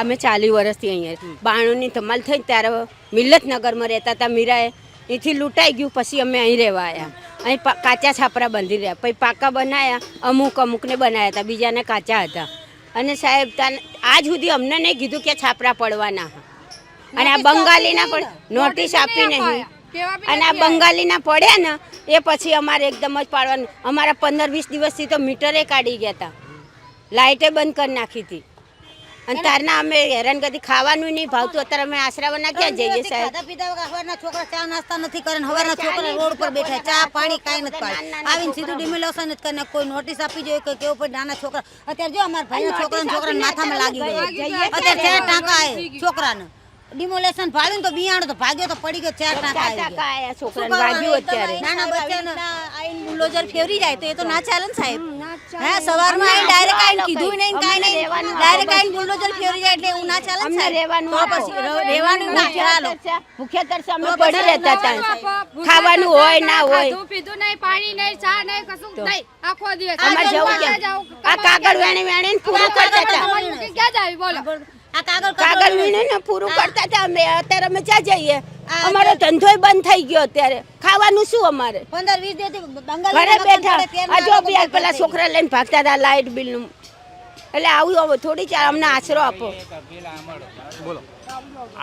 અમે ચાલી વર્ષથી અહીંયા બાણુંની ધમાલ થઈ ત્યારે મિલ્લતનગરમાં રહેતા હતા મીરાએ. અહીંથી લૂંટાઈ ગયું પછી અમે અહીં રહેવા આવ્યા અહીં કાચા છાપરા બાંધી રહ્યા. પછી પાકા બનાવ્યા અમુક અમુકને બનાવ્યા હતા બીજાને કાચા હતા. અને સાહેબ તાન આજ સુધી અમને નહીં કીધું કે છાપરા પડવાના અને આ બંગાળીના પણ નોટિસ આપી નહીં. અને આ બંગાળીના પડ્યા ને એ પછી અમારે એકદમ જ પાડવાનું. અમારા પંદર વીસ દિવસથી તો મીટરે કાઢી ગયા હતા. લાઇટે બંધ કરી નાખી હતી. અને તારના અમે હેરાનગતિ ખાવાનું નહીં ભાવતું અત્યારે અમે આશરાવાના ક્યાં જઈએ સાહેબ? પીધા હવારના છોકરા ચા નાસ્તા નથી કરે હવારના છોકરા રોડ પર બેઠા ચા પાણી કાંઈ નથી પાડે આવીને સીધું ડિમિલેશન જ કરીને કોઈ નોટિસ આપી જોઈએ કે કેવું પડે નાના છોકરા. અત્યારે જો અમારા ભાઈના છોકરા છોકરા માથામાં લાગી ગયો. અત્યારે ચાર ટાંકા આવે છોકરાને. ડિમોલેશન ભાળ્યું તો બિયાણો તો ભાગ્યો તો પડી ગયો ચાર ટાંકા છોકરાને ભાગ્યું અત્યારે. નાના બચ્ચાને આઈને બુલડોઝર ફેરવી જાય તો એ તો ના ચાલે ને સાહેબ. હે સવારમાં આઈને ડાયરેક્ટ આઈને કીધું નહીં ને નહીં. ડાયરેક્ટ આઈને બુલડોઝર ફેરવી જાય એટલે એવું ના ચાલે અમને રહેવાનું તો પછી રહેવાનું ના ચાલો. ભૂખ્યા તરસે અમે પડી રહેતા હતા. ખાવાનું હોય ના હોય. ખાધું પીધું નહીં પાણી નહીં ચા નહીં કશું નહીં. આખો દિવસ. અમારે જવું ક્યાં? આ કાગળ વેણી વેણી પૂરું કરતા હતા. ક્યાં જાવી? બોલો. આ કાગળ કાગળ વીણીને પૂરું કરતા હતા. અમે અત્યારે અમે ક્યાં જઈએ અમારો ધંધોય બંધ થઈ ગયો અત્યારે. ખાવાનું શું અમારે? પંદર વીસ દિવસ ઘરે બેઠા. જો પેલા છોકરા લઈને ભાગતા હતા લાઇટ બિલનું. એટલે આવું થોડી ચાર અમને આશરો આપો.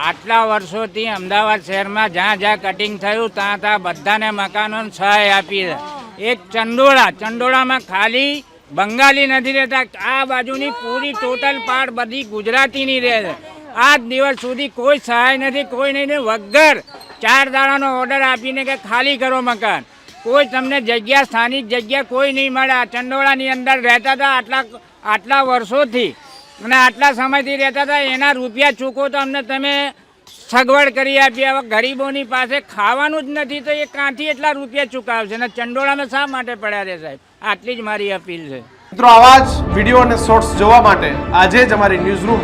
આટલા વર્ષોથી અમદાવાદ શહેરમાં જ્યાં જ્યાં કટિંગ થયું ત્યાં ત્યાં બધાને મકાનો સહાય આપી એક ચંડોળા ચંડોળામાં ખાલી બંગાળી નથી રહેતા. આ બાજુની પૂરી ટોટલ પાર્ટ બધી ગુજરાતીની રહે છે. આજ દિવસ સુધી કોઈ સહાય નથી, કોઈ નહીં વગર ચાર દાડાનો ઓર્ડર આપીને કે ખાલી કરો મકાન. કોઈ તમને જગ્યા, સ્થાનિક જગ્યા કોઈ નહીં મળે. આ ચંડોળાની અંદર રહેતા હતા આટલા આટલા વર્ષોથી. અને આટલા સમયથી રહેતા હતા, એના રૂપિયા ચૂકો તો અમને તમે સગવડ કરી આપી. હવે ગરીબોની પાસે ખાવાનું જ નથી તો એ કાંથી એટલા રૂપિયા ચૂકાવશે? અને ચંડોળામાં શા માટે પડ્યા રહે સાહેબ? આટલી જ મારી અપીલ છે. મિત્રો, આવા જ વીડિયો અને શોર્ટ્સ જોવા માટે આજે જ અમારી ન્યૂઝ રૂમ